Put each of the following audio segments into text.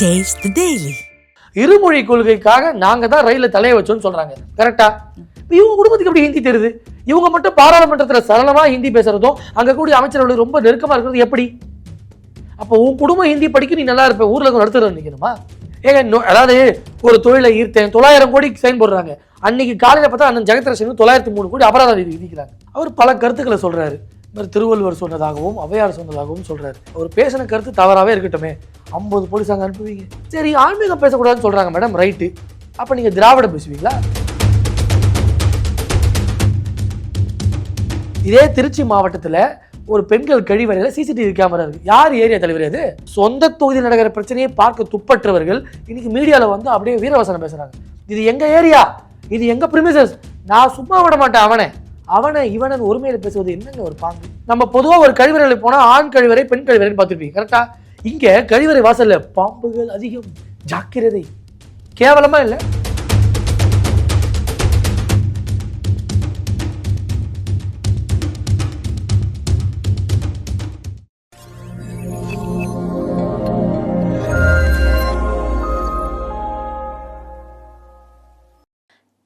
Taste the இருமொழி கொள்கைக்காக நாங்க தான் ரயில தலைய வச்சோம்னு சொல்றாங்க. கரெக்டா இவங்க குடும்பத்துக்கு எப்படி ஹிந்தி தெரியுது? இவங்க மட்டும் பாராளுமன்றத்துல சரளமா ஹிந்தி பேசுறதும் அங்க கூடிய அமைச்சர்கள் ரொம்ப நெருக்கமா இருக்கிறது எப்படி? அப்போ உன் குடும்பம் ஹிந்தி படிக்க நீ நல்லா இருப்ப ஊர்ல நடத்துறது நினைக்கணுமா ஏங்க அதாவது ஒரு தொழிலை ஈர்த்தேன் தொள்ளாயிரம் கோடி சைன் போடுறாங்க. அன்னைக்கு காலையில பார்த்தா அண்ணன் ஜெகத்ரசன் தொள்ளாயிரத்தி மூணு கோடி அபராதம் விதிக்கிறாங்க. அவர் பல கருத்துக்களை சொல்றாரு. மாதிரி திருவள்ளுவர் சொன்னதாகவும் அவையார் சொன்னதாகவும் சொல்றாரு. அவர் பேசின கருத்து தவறாவே இருக்கட்டுமே. ஐம்பது போலீஸ் அங்கே அனுப்புவீங்க. சரி ஆன்மீகம் பேசக்கூடாதுன்னு சொல்கிறாங்க மேடம் ரைட்டு அப்போ நீங்கள் திராவிட பேசுவீங்களா? இதே திருச்சி மாவட்டத்தில் ஒரு பெண்கள் கழிவறையில் சிசிடிவி கேமரா இருக்கு. யார் ஏரியா தலைவர் அது? சொந்த தொகுதியில் நடக்கிற பிரச்சனையை பார்க்க துப்பற்றவர்கள் இன்னைக்கு மீடியாவில் வந்து அப்படியே வீரவசனம் பேசுறாங்க. இது எங்க ஏரியா? இது எங்க பிரிமிசஸ் நான் சும்மா விட மாட்டேன் அவனை. அவனை இவனன் ஒருமையில பேசுவது என்னங்க ஒரு பாங்கு? நம்ம பொதுவாக ஒரு கழிவறையில் போனால் ஆண் கழிவறை பெண் கழிவறைன்னு பார்த்துருப்பீங்க கரெக்டா இங்க கழிவறை வாசல்ல பாம்புகள் அதிகம். ஜாக்கிரதை. கேவலமா இல்ல?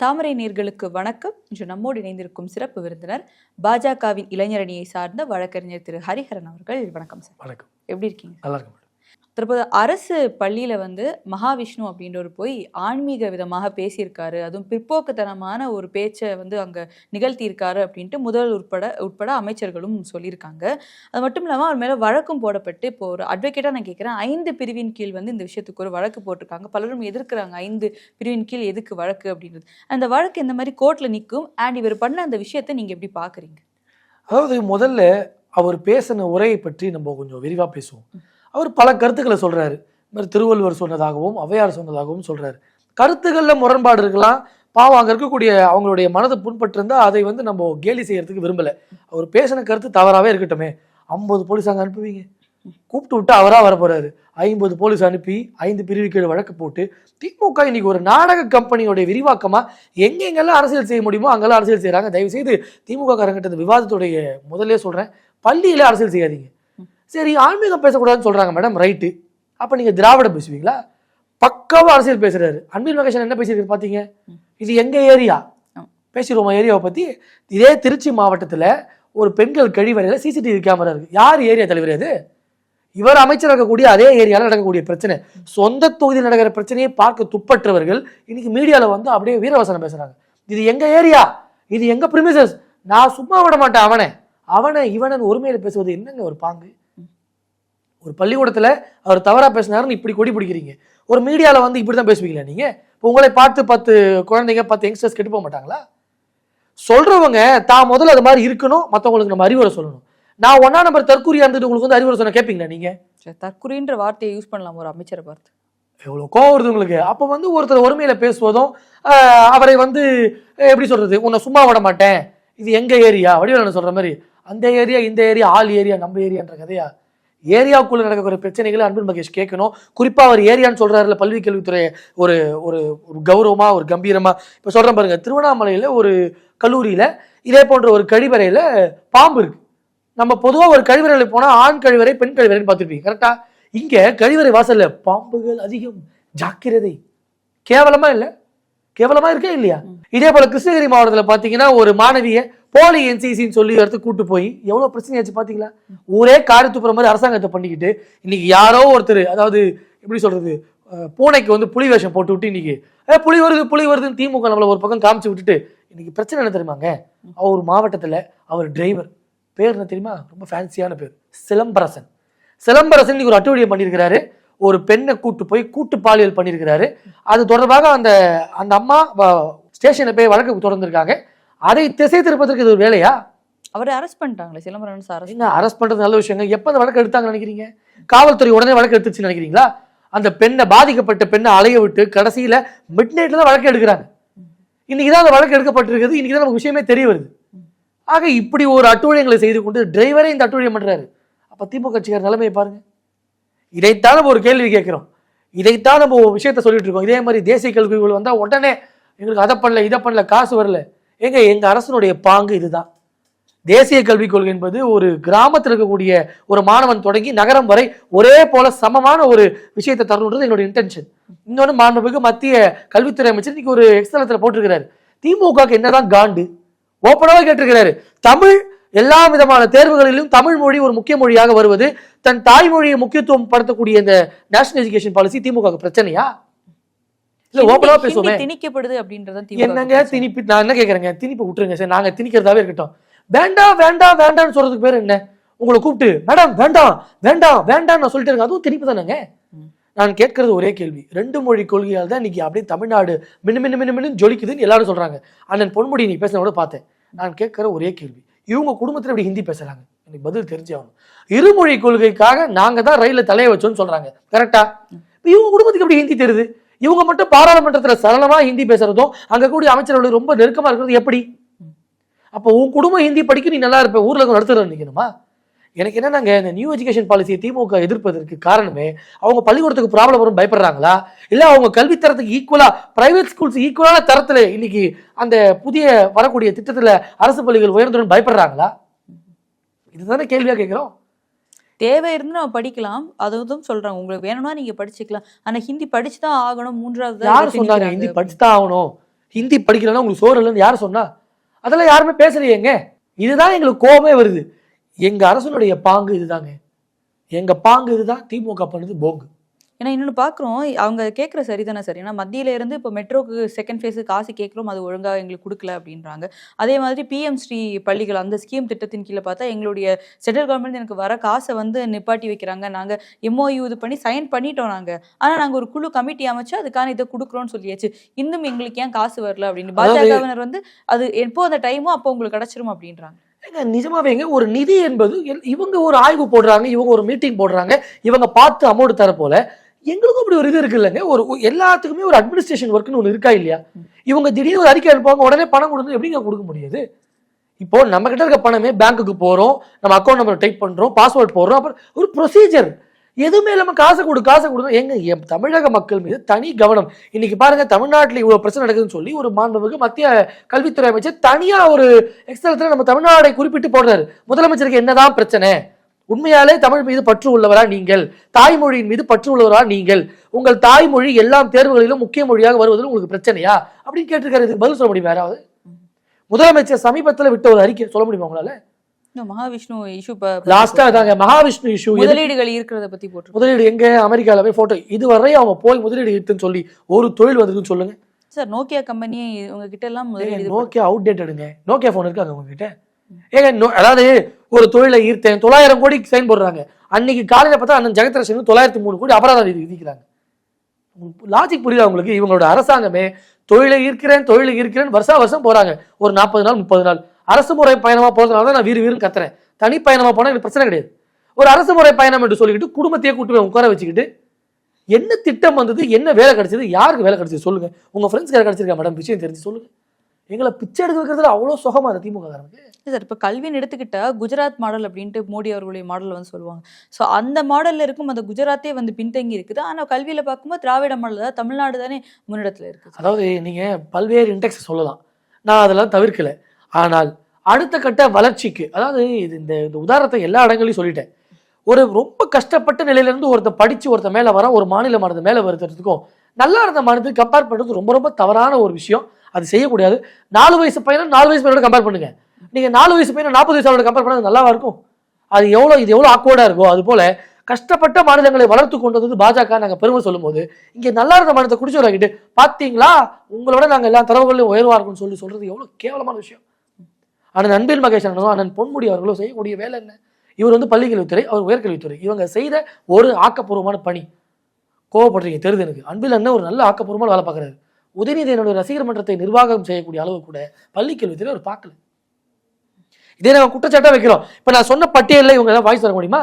தாமரை நேர்களுக்கு வணக்கம். இன்று நம்மோடு இணைந்திருக்கும் சிறப்பு விருந்தினர் பாஜகவின் இளைஞரணியை சார்ந்த வழக்கறிஞர் திரு ஹரிஹரன் அவர்கள். வணக்கம் சார். வணக்கம். எப்படி இருக்கீங்க? நல்லா இருக்கும். தற்போது அரசு பள்ளியில வந்து மகாவிஷ்ணு அப்படின்றவர் போய் ஆன்மீக விதமாக பேசியிருக்காரு. அதுவும் பிற்போக்குத்தனமான ஒரு பேச்சை வந்து அங்க நிகழ்த்தியிருக்காரு அப்படின்ட்டு முதல் உட்பட உட்பட அமைச்சர்களும் சொல்லியிருக்காங்க. அது மட்டும் இல்லாமல் அவர் மேல வழக்கும் போடப்பட்டு இப்போ ஒரு அட்வொகேட்டா நான் கேட்குறேன் ஐந்து பிரிவின் கீழ் வந்து இந்த விஷயத்துக்கு ஒரு வழக்கு போட்டிருக்காங்க. பலரும் எதிர்க்கிறாங்க ஐந்து பிரிவின் கீழ் எதுக்கு வழக்கு அப்படின்றது. அந்த வழக்கு இந்த மாதிரி கோர்ட்ல நிற்கும் அண்ட் இவர் பண்ண அந்த விஷயத்தை நீங்க எப்படி பாக்குறீங்க? அதாவது முதல்ல அவர் பேசின உரையை பற்றி நம்ம கொஞ்சம் விரிவாக பேசுவோம். அவர் பல கருத்துக்களை சொல்கிறாரு மாதிரி திருவள்ளுவர் சொன்னதாகவும் ஔவையார் சொன்னதாகவும் சொல்கிறாரு கருத்துக்களில் முரண்பாடு இருக்கலாம். பாவம் அங்கே இருக்கக்கூடிய அவங்களுடைய மனதை புண்பட்டிருந்தா அதை வந்து நம்ம கேலி செய்யறதுக்கு விரும்பலை. அவர் பேசின கருத்து தவறாகவே இருக்கட்டுமே. ஐம்பது போலீஸ் அங்கே அனுப்புவீங்க. கூப்பிட்டு விட்டு அவராக வர ஐம்பது போலீஸ் அனுப்பி ஐந்து பிரிவு கீழ் வழக்கு போட்டு திமுக இன்னைக்கு ஒரு நாடக கம்பெனியோடைய விரிவாக்கமாக எங்கெங்கெல்லாம் அரசியல் செய்ய முடியுமோ அங்கெல்லாம் அரசியல் செய்கிறாங்க தயவு செய்து திமுக காரங்கிட்ட விவாதத்துடைய முதல்ல சொல்கிறேன் பள்ளியில் அரசியல் செய்யாதீங்க. சரி ஆன்மீகம் பேசக்கூடாதுன்னு சொல்றாங்க மேடம் ரைட்டு அப்ப நீங்க திராவிட பேசுவீங்களா? பக்காவா அரசியல் பேசுறாரு. அன்பில் மகேஷன் என்ன பேசியிருக்காரு பாத்தீங்க? இது எங்க ஏரியா. பேசிடுவோமா ஏரியாவை பத்தி? இதே திருச்சி மாவட்டத்துல ஒரு பெண்கள் கழிவறையில சிசிடிவி கேமரா இருக்கு. யார் ஏரியா தலைவர் அது? இவர் அமைச்சர் இருக்கக்கூடிய அதே ஏரியால நடக்கக்கூடிய பிரச்சனை. சொந்த தொகுதியில் நடக்கிற பிரச்சனையை பார்க்க துப்பற்றவர்கள் இன்னைக்கு மீடியால வந்து அப்படியே வீரவசனம் பேசுறாங்க. இது எங்க ஏரியா? இது எங்க பிரிமிசஸ் நான் சும்மா விட மாட்டேன் அவனை. அவனை இவனன் ஒருமையில பேசுவது என்னங்க ஒரு பாங்கு? ஒரு பள்ளிக்கூடத்துல அவர் தவறா பேசினாருன்னு இப்படி கொடி பிடிக்கிறீங்க. ஒரு மீடியால வந்து இப்படி தான் பேசுவீங்களா நீங்க? இப்போ உங்களை பார்த்து பத்து குழந்தைங்க பத்து யங்ஸ்டர்ஸ் கெட்டு போக மாட்டாங்களா? சொல்றவங்க தான் முதல்ல அது மாதிரி இருக்கணும் மற்றவங்களுக்கு நம்ம அறிவுரை சொல்லணும். நான் ஒன்னா நம்பர் தற்கூரியா இருந்துட்டு உங்களுக்கு வந்து அறிவுரை சொன்ன கேட்பீங்களா நீங்க? சரி, தற்குறின்ற வார்த்தையை யூஸ் பண்ணலாம் ஒரு அமைச்சரை பார்த்து? எவ்வளவு கோவம் வருது உங்களுக்கு. அப்போ வந்து ஒருத்தர் ஒருமையில பேசுவதும் அவரை வந்து எப்படி சொல்றது உன்னை சும்மா விட மாட்டேன். இது எங்க ஏரியா? வடிவேலன் சொல்ற மாதிரி அந்த ஏரியா இந்த ஏரியா ஆள் ஏரியா நம்ம ஏரியான்ற கதையா? ஏரியாவுக்குள்ள நடக்கிற பிரச்சனைகளை அன்பில் மகேஷ் கேட்கணும். குறிப்பா அவர் ஏரியான்னு சொல்றாருல பல்வி கல்வித்துறை ஒரு ஒரு ஒரு கௌரவமா ஒரு கம்பீரமா. இப்ப சொல்றேன் பாருங்க திருவண்ணாமலையில ஒரு கல்லூரியில இதே போன்ற ஒரு கழிவறையில பாம்பு இருக்கு. நம்ம பொதுவா ஒரு கழிவறையில போனா ஆண் கழிவறை பெண் கழிவறைன்னு பார்த்துருப்பீங்க கரெக்டா இங்க கழிவறை வாசல்ல பாம்புகள் அதிகம் ஜாக்கிரதை. கேவலமா இல்ல? கேவலமா இருக்கே இல்லையா? இதே போல கிருஷ்ணகிரி மாவட்டத்துல பாத்தீங்கன்னா ஒரு மாணவிய போலி என்சிசின்னு சொல்லி எடுத்து கூட்டு போய் எவ்வளவு பிரச்சனையாச்சு பாத்தீங்களா? ஊரே காரி துப்புற மாதிரி அரசாங்கத்தை பண்ணிக்கிட்டு இன்னைக்கு யாரோ ஒருத்தர் அதாவது எப்படி சொல்றது பூனைக்கு வந்து புலி வேஷம் போட்டு விட்டு இன்னைக்கு "ஏ, புலி வருது புலி வருதுன்னு திமுக நம்மள ஒரு பக்கம் காமிச்சு விட்டுட்டு இன்னைக்கு பிரச்சனை என்ன தெரியுமாங்க அவர் மாவட்டத்துல அவர் டிரைவர் பேர் என்ன தெரியுமா? ரொம்ப ஃபேன்சியான பேர். சிலம்பரசன். சிலம்பரசன் இன்னைக்கு ஒரு அட்டுவடியம் பண்ணியிருக்கிறாரு. ஒரு பெண்ணை கூட்டு போய் கூட்டு பாலியல் பண்ணியிருக்கிறாரு. அது தொடர்பாக அந்த அந்த அம்மா ஸ்டேஷனில் போய் வழக்கு தொடர்ந்துருக்காங்க. அதை திசை திருப்பதற்கு இது ஒரு வேலையா? அவரை அரெஸ்ட் பண்ணிட்டாங்களே சிலம்பரன் சார். என்ன அரெஸ்ட் பண்றது நல்ல விஷயங்க. எப்ப அந்த வழக்கு எடுத்தாங்க நினைக்கிறீங்க? காவல்துறை உடனே வழக்கு எடுத்துச்சுன்னு நினைக்கிறீங்களா? அந்த பெண்ணை பாதிக்கப்பட்ட பெண்ணை அலைய விட்டு கடைசியில மிட் நைட்ல தான் வழக்கு எடுக்கிறாங்க. இன்னைக்கு தான் அந்த வழக்கு எடுக்கப்பட்டிருக்குது இன்னைக்கு தான் நமக்கு விஷயமே தெரிய வருது. ஆக இப்படி ஒரு அட்டுழியங்களை செய்து கொண்டு டிரைவரே இந்த அட்டுழியம் பண்றாரு. அப்ப திமுக கட்சிக்கார நிலைமையை பாருங்க. இதைத்தான் நம்ம ஒரு கேள்வி கேட்கிறோம். இதைத்தான் நம்ம விஷயத்த சொல்லிட்டு இருக்கோம். இதே மாதிரி தேசிய கல்விகள் வந்தா உடனே எங்களுக்கு அதை பண்ணல இதை பண்ணல காசு வரல. ஏங்க எங்கள் அரசனுடைய பாங்கு இதுதான். தேசிய கல்விக் கொள்கை என்பது ஒரு கிராமத்தில் இருக்கக்கூடிய ஒரு மாணவன் தொடங்கி நகரம் வரை ஒரே போல சமமான ஒரு விஷயத்தை தரணுன்றது என்னோட இன்டென்ஷன் இன்னொன்று மாண்புமிகு மத்திய கல்வித்துறை அமைச்சர் இன்னைக்கு ஒரு எக்ஸலத்தில் போட்டிருக்கிறாரு. திமுகவுக்கு என்னதான் காண்டு? ஓப்பனாக கேட்டிருக்கிறாரு. தமிழ் எல்லா விதமான தேர்வுகளிலும் தமிழ் மொழி ஒரு முக்கிய மொழியாக வருவது தன் தாய்மொழியை முக்கியத்துவம் படுத்தக்கூடிய இந்த நேஷனல் எஜுகேஷன் பாலிசி திமுக பிரச்சனையா? இல்ல ஹிந்தி பேசுவோமே. திணிக்கப்படுது அப்படின்றத என்னங்க திணிப்பு நான் என்ன கேக்குறேங்க? திணிப்பு விட்டுருங்க சார். நாங்க திணிக்கிறதாவே இருக்கட்டும். வேண்டாம் வேண்டாம் வேண்டாம்னு சொல்றதுக்கு பேர் என்ன? உங்களை கூப்பிட்டு மேடம் வேண்டாம் வேண்டாம் வேண்டாம் நான் சொல்லிட்டு இருக்கேன் அதுவும் திணிப்பு தானேங்க. நான் கேட்கறது ஒரே கேள்வி. ரெண்டு மொழி கொள்கையால் தான் இன்னைக்கு அப்படியே தமிழ்நாடு மின்னு மின்னு மின்னு மின்னு ஜொலிக்குதுன்னு எல்லாரும் சொல்றாங்க. அண்ணன் பொன்முடி நீ பேசின கூட பார்த்தேன். நான் கேட்கிற ஒரே கேள்வி. இவங்க குடும்பத்துல இப்படி ஹிந்தி பேசுறாங்க? எனக்கு பதில் தெரிஞ்சே ஆகணும் இருமொழி கொள்கைக்காக நாங்க தான் ரயில்ல தலைய வச்சோம்னு சொல்றாங்க. கரெக்டா இவங்க குடும்பத்துக்கு எப்படி ஹிந்தி தெரியுது? இவங்க மட்டும் பாராளுமன்றத்தில் சரளமா ஹிந்தி பேசுறதும் அங்க கூடிய அமைச்சர்கள் ரொம்ப நெருக்கமா இருக்கிறது எப்படி? அப்போ உன் குடும்பம் ஹிந்தி படிக்க நீ நல்லா இருப்ப ஊர்ல நடத்துற நினைக்கணுமா? எனக்கு என்னன்னாங்க இந்த நியூ எஜுகேஷன் பாலிசியை திமுக எதிர்ப்பதற்கு காரணமே அவங்க பள்ளிக்கூடத்துக்கு ப்ராப்ளம் வரும் பயப்படுறாங்களா? இல்லை அவங்க கல்வித்தரத்துக்கு ஈக்குவலாக பிரைவேட் ஸ்கூல்ஸ் ஈக்குவலான தரத்தில் இன்னைக்கு அந்த புதிய வரக்கூடிய திட்டத்தில் அரசு பள்ளிகள் உயர்ந்துடும் பயப்படுறாங்களா? இதுதானே கேள்வியாக கேட்குறோம். தேவை இருந்து நம்ம படிக்கலாம். அதுவும் சொல்றாங்க. உங்களுக்கு வேணும்னா நீங்க படிச்சுக்கலாம். ஆனா ஹிந்தி படிச்சு தான் ஆகணும். மூன்றாவது யார் சொன்னாங்க. ஹிந்தி படிச்சுதான் ஆகணும்? ஹிந்தி படிக்கலன்னா உங்களுக்கு சோறு இல்லைன்னு யார் சொன்னா? அதெல்லாம் யாருமே பேசலையேங்க இதுதான் எங்களுக்கு கோபமே வருது. எங்க அரசனுடைய பாங்கு இதுதாங்க. எங்க பாங்கு இதுதான் திமுக பண்ணுது போங்கு. ஏன்னா இன்னொன்று பார்க்குறோம் அவங்க கேட்குற சரிதானே சரி? ஏன்னா மத்தியில இருந்து இப்போ மெட்ரோக்கு செகண்ட் ஃபேஸு காசு கேட்குறோம் அது ஒழுங்காக எங்களுக்கு கொடுக்கல அப்படின்றாங்க. அதே மாதிரி பிஎம் ஸ்ரீ பள்ளிகள் அந்த ஸ்கீம் திட்டத்தின் கீழே பார்த்தா எங்களுடைய சென்ட்ரல் கவர்மெண்ட் எனக்கு வர காசை வந்து நிப்பாட்டி வைக்கிறாங்க. நாங்கள் எம்ஓயு இது பண்ணி சைன் பண்ணிட்டோம் நாங்கள் ஆனால் நாங்கள் ஒரு குழு கமிட்டி அமைச்சு அதுக்கான இதை கொடுக்குறோம்னு சொல்லியாச்சு. இன்னும் எங்களுக்கு ஏன் காசு வரல அப்படின்னு. அதாவது- பாஜகவினர் வந்து அது எப்போ அந்த டைமோ அப்போ உங்களுக்கு கிடைச்சிரும் அப்படின்றாங்க. நிஜமாவேங்க ஒரு நிதி என்பது இவங்க ஒரு ஆய்வு போடுறாங்க இவங்க ஒரு மீட்டிங் போடுறாங்க இவங்க பார்த்து அமௌண்ட் தர போல எங்களுக்கும் அப்படி ஒரு இது இருக்கு இல்லைங்க ஒரு எல்லாத்துக்குமே ஒரு அட்மினிஸ்ட்ரேஷன் ஒர்க்னு ஒன்று இருக்கா இல்லையா? இவங்க திடீர்னு ஒரு அறிக்கை அனுப்புவாங்க உடனே பணம் கொடுத்து எப்படிங்க கொடுக்க முடியாது? இப்போ நம்ம கிட்ட இருக்க பணமே பேங்க்குக்கு போகிறோம் நம்ம அக்கௌண்ட் நம்பர் டைப் பண்ணுறோம் பாஸ்வேர்ட் போடுறோம் அப்புறம் ஒரு ப்ரொசீஜர் எதுவுமே இல்லாமல் காசை கொடு காசை கொடுங்க எங்க என் தமிழக மக்கள் மீது தனி கவனம். இன்னைக்கு பாருங்க தமிழ்நாட்டில் இவ்வளோ பிரச்சனை நடக்குதுன்னு சொல்லி ஒரு மாண்புமிகு மத்திய கல்வித்துறை அமைச்சர் தனியாக ஒரு எக்ஸ்தலத்தில் நம்ம தமிழ்நாடை குறிப்பிட்டு போடுறாரு. முதலமைச்சருக்கு என்னதான் பிரச்சனை? உண்மையாலே தமிழ் மீது பற்று உள்ளவரா நீங்கள்? தாய்மொழியின் மீது பற்று உள்ளவரா நீங்கள்? உங்கள் தாய்மொழி எல்லாம் தேர்வுகளிலும் முக்கிய மொழியாக வருவதில் உங்களுக்கு பிரச்சனையா? அப்படின்னு கேட்டிருக்காரு. இதுக்கு பதில் சொல்ல முடியுமா யாராவது? முதலமைச்சர் சமீபத்துல விட்ட ஒரு அறிக்கை. சொல்ல முடியுமா உங்களால? மகாவிஷ்ணு இஷ்யூ லாஸ்டா இதாங்க. மகாவிஷ்ணு இஷ்யூ முதலீடுகள் இருக்கிறத பத்தி போட்டு முதலீடு எங்க? அமெரிக்கால போய் போட்டோ இதுவரை அவங்க போய் முதலீடு இருக்குன்னு சொல்லி ஒரு தொழில் வந்ததுன்னு சொல்லுங்க. சார் நோக்கியா கம்பெனியே உங்க கிட்ட எல்லாம் நோக்கியா அவுட் டேட்டடுங்க நோக்கியா போன் இருக்காங்க உங்ககிட்ட? ஏங்க அதாவது ஒரு தொழிலை ஈர்த்தேன் தொள்ளாயிரம் கோடி சைன் போடுறாங்க. அன்னைக்கு காலையில் பார்த்தா அண்ணன் ஜெகத்ரட்சன் தொள்ளாயிரத்தி மூணு கோடி அபராதம் விதி- விதிக்கிறாங்க. லாஜிக் புரியுதா உங்களுக்கு? இவங்களோட அரசாங்கமே தொழிலை ஈர்க்கிறேன் தொழிலை ஈர்க்கிறேன் வருஷா வருஷம் போறாங்க. ஒரு நாற்பது நாள் முப்பது நாள். அரசு முறை பயணமா போறதுனால தான் நான் வீறு வீறு கத்துறேன். தனி பயணமா போனா எனக்கு பிரச்சனை கிடையாது. ஒரு அரசு முறை பயணம் என்று சொல்லிக்கிட்டு குடும்பத்தையே கூட்டு போய் உட்கார வச்சுக்கிட்டு. என்ன திட்டம் வந்தது என்ன வேலை கிடைச்சது யாருக்கு வேலை கிடைச்சது சொல்லுங்க. உங்க ஃப்ரெண்ட்ஸ் வேலை கிடைச்சிருக்கா? மேடம் விஷயம் தெரிஞ்சு சொல்லுங்க. எங்களை பிச்சை எடுக்க வைக்கிறதுல அவ்வளோ சுகமா அந்த திமுக காரனுக்கு. சார் இப்போ கல்வின்னு எடுத்துக்கிட்டா குஜராத் மாடல் அப்படின்ட்டு மோடி அவர்களுடைய மாடல் வந்து சொல்லுவாங்க. ஸோ அந்த மாடல்ல இருக்கும் அந்த குஜராத்தே வந்து பின்தங்கி இருக்குது. ஆனால் கல்வியில பார்க்கும்போது திராவிட மாடல் தான் தமிழ்நாடு தானே முன்னிடத்துல இருக்குது அதாவது நீங்க பல்வேறு இன்டெக்ஸ் சொல்லலாம். நான் அதெல்லாம் தவிர்க்கல. ஆனால் அடுத்த கட்ட வளர்ச்சிக்கு அதாவது இது இந்த இந்த உதாரணத்தை எல்லா இடங்களையும் சொல்லிட்டேன். ஒரு ரொம்ப கஷ்டப்பட்ட நிலையில இருந்து ஒருத்தன் படிச்சு ஒருத்தன் மேல வர ஒரு மாநிலமானது மேல வருதுக்கும் நல்லா இருந்த மாநிலத்துக்கு கம்பேர் பண்றது ரொம்ப ரொம்ப தவறான ஒரு விஷயம். அது செய்யக்கூடாது. நாலு வயசு பையனை நாலு வயசு பையனோட கம்பேர் பண்ணுங்க. நீங்க நாலு வயசு பையனை நாற்பது வயசோட கம்பேர் பண்ணால் நல்லாவா இருக்கும்? அது எவ்வளோ இது எவ்வளோ ஆக்வர்டாக இருக்கோ அது போல கஷ்டப்பட்ட மாநிலங்களை வளர்த்து கொண்டு வந்தது பாஜக நாங்கள் பெருமை சொல்லும்போது இங்கே நல்லா இருந்த மாநிலத்தை குடிச்சு பார்த்தீங்களா உங்களோட நாங்கள் எல்லா தரவுகளையும் உயர்வாக இருக்கும்னு சொல்லி சொல்றது எவ்வளோ கேவலமான விஷயம். அண்ணன் அன்பில் மகேஷ் அண்ணனும் அண்ணன் பொன்முடி அவர்களோ செய்யக்கூடிய வேலை என்ன? இவர் வந்து பள்ளிக்கல்வித்துறை அவர் உயர்கல்வித்துறை. இவங்க செய்த ஒரு ஆக்கப்பூர்வமான பணி. கோவப்படுறீங்க தெரியுது எனக்கு. அன்பில் அண்ணன் ஒரு நல்ல ஆக்கப்பூர்வமான வேலை பார்க்குறாரு. உதயநிதி என்னுடைய ரசிகர் மன்றத்தை நிர்வாகம் செய்யக்கூடிய அளவு கூட பள்ளிக்கல்வித்துறை அவர் பார்க்கல. இதே நாங்கள் குற்றச்சாட்டா வைக்கிறோம். இப்போ நான் சொன்ன பட்டியலில் இவங்க ஏதாவது வாய்ஸ் தர முடியுமா?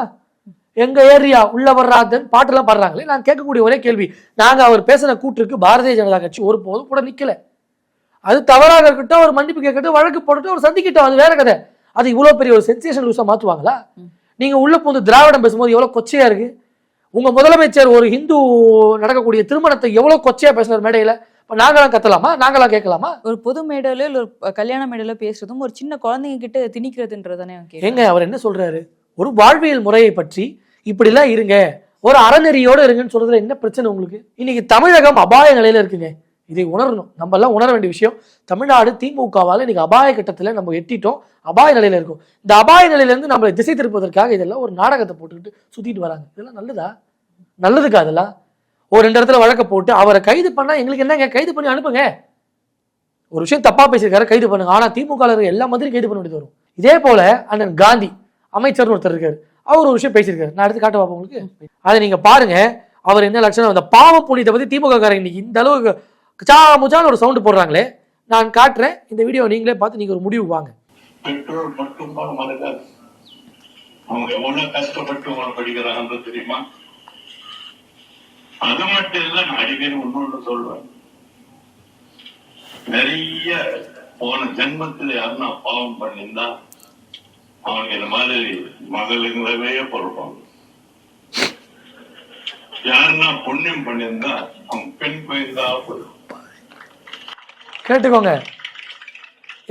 எங்க ஏரியா உள்ள வர்றாதன் பாட்டெல்லாம் பாடுறாங்களே நான் கேட்கக்கூடிய ஒரே கேள்வி. நாங்க அவர் பேசின கூற்றுக்கு பாரதிய ஜனதா கட்சி ஒருபோதும் கூட நிக்கல. அது தவறாக இருக்கட்டும் ஒரு மன்னிப்பு கேட்கட்டும் வழக்கு போட்டுட்டு அவர் சந்திக்கிட்டோம் அது வேற கதை. அது இவ்வளவு பெரிய ஒரு சென்சேஷன் லூஸா மாத்துவாங்களா? நீங்க உள்ள போந்து திராவிடம் பேசும்போது எவ்வளவு கொச்சையா இருக்கு? உங்க முதலமைச்சர் ஒரு ஹிந்து நடக்கக்கூடிய திருமணத்தை எவ்வளவு கொச்சையா பேசினார் மேடையில? இப்ப நாங்களாம் கத்தலாமா? நாங்களாம் கேட்கலாமா? ஒரு பொது மேடையில இல்ல ஒரு கல்யாண மேடையில பேசுறதும் ஒரு சின்ன குழந்தைங்க கிட்ட திணிக்கிறதுன்றதானே ஏங்க அவர் என்ன சொல்றாரு? ஒரு வாழ்வியல் முறையை பற்றி இப்படிலாம் இருங்க. ஒரு அறநெறியோட இருங்கன்னு சொல்றதுல என்ன பிரச்சனை உங்களுக்கு? இன்னைக்கு தமிழகம் அபாய நிலையில இருக்குங்க. இதை உணரணும். நம்ம எல்லாம் உணர வேண்டிய விஷயம் தமிழ்நாடு திமுகவால இன்னைக்கு அபாய கட்டத்துல நம்ம எட்டிட்டோம். அபாய நிலையில இருக்கும். இந்த அபாய நிலையில இருந்து நம்மளை திசை திருப்பதற்காக இதெல்லாம் ஒரு நாடகத்தை போட்டுக்கிட்டு சுத்திட்டு வராங்க. இதெல்லாம் நல்லதா? நல்லதுக்கா அதெல்லாம் ஒரு ரெண்டு இடத்துல வழக்க போட்டு அவரை கைது பண்ணால் எங்களுக்கு என்னங்க? கைது பண்ணி அனுப்புங்க. ஒரு விஷயம் தப்பாக பேசியிருக்காரு கைது பண்ணுங்க. ஆனால் திமுக எல்லா மந்திரியும் கைது பண்ண வேண்டியது வரும். இதே போல அண்ணன் காந்தி அமைச்சர்னு ஒருத்தர் இருக்காரு. அவர் ஒரு விஷயம் பேசியிருக்காரு. நான் எடுத்து காட்ட உங்களுக்கு? அதை நீங்கள் பாருங்க. அவர் என்ன லட்சணம்? அந்த பாவ புண்ணியத்தை பற்றி திமுக காரங்க இன்னைக்கு இந்த அளவுக்கு சா முச்சான்னு ஒரு சவுண்டு போடுறாங்களே. நான் காட்டுறேன். இந்த வீடியோ நீங்களே பார்த்து நீங்கள் ஒரு முடிவு வாங்க. பெற்றோர் மட்டும் அவங்க எவ்வளவு கஷ்டப்பட்டு உங்களை படிக்கிறாங்கன்னு தெரியுமா? அது மட்டும் இல்ல நான் அடிக்கடி இன்னொன்னு நிறைய போன ஜென்மத்துல யாருன்னா பாவம் பண்ணியிருந்தா அவங்க இந்த மாதிரி மகளுங்களவே பொறுப்பாங்க. யாருன்னா புண்ணியம் பண்ணியிருந்தா அவங்க பெண் குழந்தா கேட்டுக்கோங்க.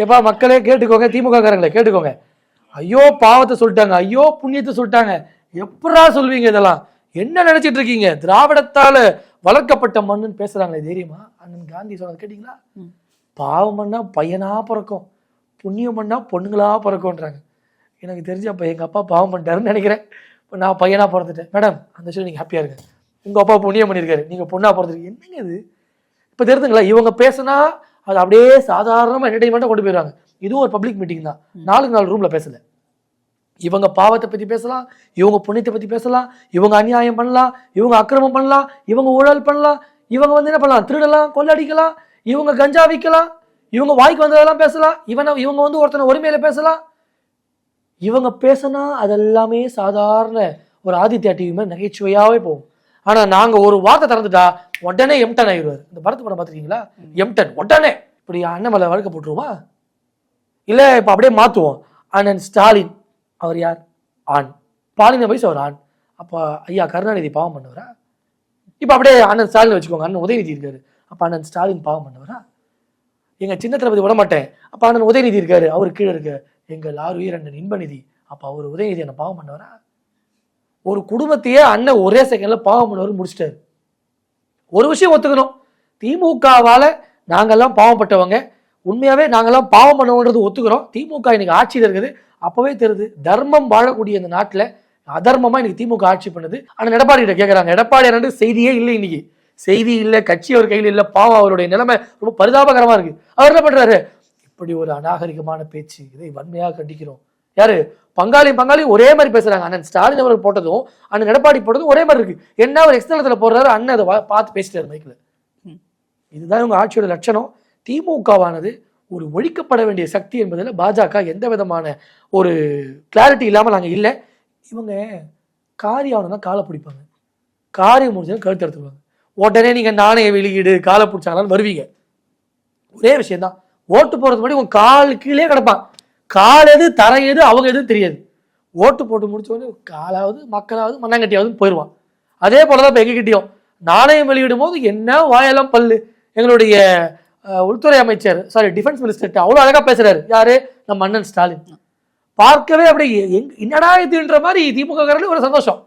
ஏப்பா மக்களே கேட்டுக்கோங்க திமுக காரங்களே கேட்டுக்கோங்க. ஐயோ பாவத்தை சொல்லிட்டாங்க ஐயோ புண்ணியத்தை சொல்லிட்டாங்க. எப்படா சொல்வீங்க இதெல்லாம்? என்ன நினைச்சிட்டு இருக்கீங்க? திராவிடத்தால வளர்க்கப்பட்ட மண்ணுன்னு பேசுறாங்களே தெரியுமா? அண்ணன் காந்தி சொன்னது கேட்டீங்களா? ம். பாவம் பண்ணா பையனா பிறக்கும் புண்ணியம் பண்ணா பொண்ணுங்களா பிறக்கும்ன்றாங்க. எனக்கு தெரிஞ்சு அப்ப எங்க அப்பா பாவம் பண்ணிட்டாருன்னு நினைக்கிறேன். இப்ப நான் பையனா பிறந்துட்டேன். மேடம் அந்த விஷயம் நீங்க ஹாப்பியா இருங்க. உங்க அப்பா புண்ணியம் பண்ணியிருக்காரு. நீங்க பொண்ணா பிறந்திருக்கீங்க. என்னங்க இது? இப்போ தெரியுதுங்களா இவங்க பேசுனா அது அப்படியே சாதாரணமாக என்டர்டைன்மெண்ட்டாக கொண்டு போயிடுவாங்க. இதுவும் ஒரு பப்ளிக் மீட்டிங் தான். நாலுக்கு நாலு ரூமில் பேசல. இவங்க பாவத்தை பற்றி பேசலாம் இவங்க புண்ணியத்தை பற்றி பேசலாம் இவங்க அநியாயம் பண்ணலாம் இவங்க அக்கிரமம் பண்ணலாம் இவங்க ஊழல் பண்ணலாம் இவங்க வந்து என்ன பண்ணலாம்? திருடலாம் கொள்ளடிக்கலாம் இவங்க கஞ்சா விற்கலாம் இவங்க வாய்க்கு வந்ததெல்லாம் பேசலாம் இவனை இவங்க வந்து ஒருத்தனை உரிமையில் பேசலாம். இவங்க பேசினா அதெல்லாமே சாதாரண ஒரு ஆதித்யா டிவி மாதிரி நகைச்சுவையாகவே போகும். ஆனால் நாங்கள் ஒரு வார்த்தை திறந்துட்டா உடனே எம்டன் ஆயிடுவார். இந்த படத்து படம் பார்த்துருக்கீங்களா? எம்டன் உடனே. இப்படி அண்ணமலை வழக்க போட்டுருவோமா? இல்லை இப்போ அப்படியே மாற்றுவோம் அண்ணன் ஸ்டாலின் அவர் யார்? ஆண். பாலின வயசு அவர் ஆண். அப்போ ஐயா கருணாநிதி பாவம் பண்ணவரா? இப்போ அப்படியே அண்ணன் ஸ்டாலின் வச்சுக்கோங்க. அண்ணன் உதயநிதி இருக்காரு. அப்போ அண்ணன் ஸ்டாலின் பாவம் பண்ணவரா? எங்கள் சின்ன தளபதி விட மாட்டேன். அண்ணன் உதயநிதி இருக்காரு. அவர் கீழே இருக்க எங்கள் ஆறுயிர் அண்ணன் இன்பநிதி. அப்போ அவர் உதயநிதி என்ன பாவம் பண்ணவரா? ஒரு குடும்பத்தையே அண்ணன் ஒரே செகண்ட்ல பாவம் பண்ணவர் முடிச்சிட்டாரு. ஒரு விஷயம் ஒத்துக்கணும். திமுகவால் நாங்கள்லாம் பாவப்பட்டவங்க உண்மையாகவே நாங்கள்லாம் பாவம் பண்ணுவோன்றது ஒத்துக்கிறோம். திமுக இன்னைக்கு ஆட்சியில் இருக்குது. அப்பவே தெரியுது தர்மம் வாழக்கூடிய இந்த நாட்டுல அதர்மமா இன்னைக்கு திமுக ஆட்சி பண்ணுது. ஆனா எடப்பாடி கிட்ட கேக்குறாங்க எடப்பாடி ரெண்டு செய்தியே இல்லை இன்னைக்கு. செய்தி இல்ல கட்சி அவர் கையில் இல்ல பாவம் அவருடைய நிலைமை ரொம்ப பரிதாபகரமா இருக்கு. அவர் என்ன பண்றாரு? இப்படி ஒரு அநாகரிகமான பேச்சு இதை வன்மையாக கண்டிக்கிறோம். யாரு? பங்காளி பங்காளி ஒரே மாதிரி பேசுறாங்க. அண்ணன் ஸ்டாலின் அவர்கள் போட்டதும் அண்ணன் எடப்பாடி போட்டதும் ஒரே மாதிரி இருக்கு. என்ன ஒரு எக்ஸ்தலத்துல போடுறாரு அண்ணன் அதை பார்த்து பேசிட்டாரு மைக்ல ம். இதுதான் இவங்க ஆட்சியோட லட்சணம். திமுகவானது ஒரு ஒழிக்கப்பட வேண்டிய சக்தி என்பதில் பாஜக எந்த விதமான ஒரு கிளாரிட்டி இல்லாமல் நாங்கள் இல்லை. இவங்க காரி தான் காலை பிடிப்பாங்க. காரியம் முடிஞ்சாலும் கழுத்து எடுத்துருவாங்க. உடனே நீங்கள் நாணய வெளியீடு காலை பிடிச்சாங்களான்னு வருவீங்க. ஒரே விஷயந்தான் ஓட்டு போகிறது முன்னாடி உங்கள் கால் கீழே கிடப்பான். கால் எது தரை எது அவங்க எதுவும் தெரியாது. ஓட்டு போட்டு முடிச்சவொடனே காலாவது மக்களாவது மண்ணாங்கட்டியாவது போயிடுவான். அதே போலதான் இப்போ எங்ககிட்டயும். நாணயம் வெளியிடும் போது என்ன வாயெல்லாம் பல்லு? எங்களுடைய உள்துறை அமைச்சர் சாரி டிஃபென்ஸ் மினிஸ்டர் அவ்வளோ அழகாக பேசுறாரு. யார்? நம்ம அண்ணன் ஸ்டாலின். பார்க்கவே அப்படியே எங் என்னடா இதுன்ற மாதிரி திமுக ஒரு சந்தோஷம்.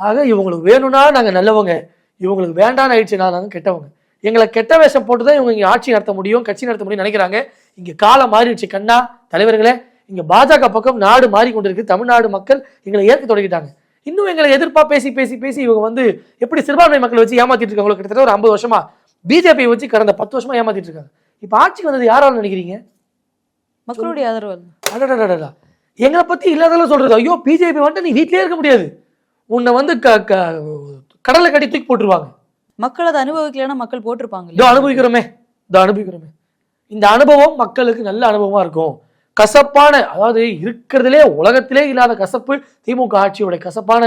ஆக இவங்களுக்கு வேணும்னா நாங்கள் நல்லவங்க. இவங்களுக்கு வேண்டான்னு ஆயிடுச்சுனா நாங்கள் கெட்டவங்க. எங்களை கெட்ட வேஷம் போட்டு தான் இவங்க இங்கே ஆட்சி நடத்த முடியும் கட்சி நடத்த முடியும் நினைக்கிறாங்க. இங்கே காலம் மாறிடுச்சு கண்ணா. தலைவர்களே இங்கே பாஜக பக்கம் நாடு மாறி கொண்டிருக்கு தமிழ்நாடு மக்கள் எங்களை ஏற்க தொடங்கிட்டாங்க. இன்னும் எங்களை எதிர்ப்பாக பேசி பேசி பேசி இவங்க வந்து எப்படி சிறுபான்மை மக்களை வச்சு ஏமாத்திட்டு இருக்காங்களோ கிட்டத்தட்ட ஒரு ஐம்பது வருஷமா. பிஜேபி வச்சு கடந்த பத்து வருஷமா ஏமாத்திட்டு இருக்காங்க. இப்ப ஆட்சிக்கு வந்தது யாரால நினைக்கிறீங்க? மக்களுடைய ஆதரவு. அடடடடடா எங்களை பத்தி இல்லாதெல்லாம் சொல்றது ஐயோ பிஜேபி வந்துட்டு நீ வீட்லயே இருக்க முடியாது உன்னை வந்து கடலை கட்டி தூக்கி போட்டுருவாங்க மக்கள் அதை. அனுபவிக்கலைன்னா மக்கள் போட்டிருப்பாங்க இதோ அனுபவிக்கிறோமே. இதோ அனுபவிக்கிறோமே. இந்த அனுபவம் மக்களுக்கு நல்ல அனுபவமா இருக்கும். கசப்பான அதாவது இருக்கிறதுலே உலகத்திலே இல்லாத கசப்பு திமுக ஆட்சியோட கசப்பான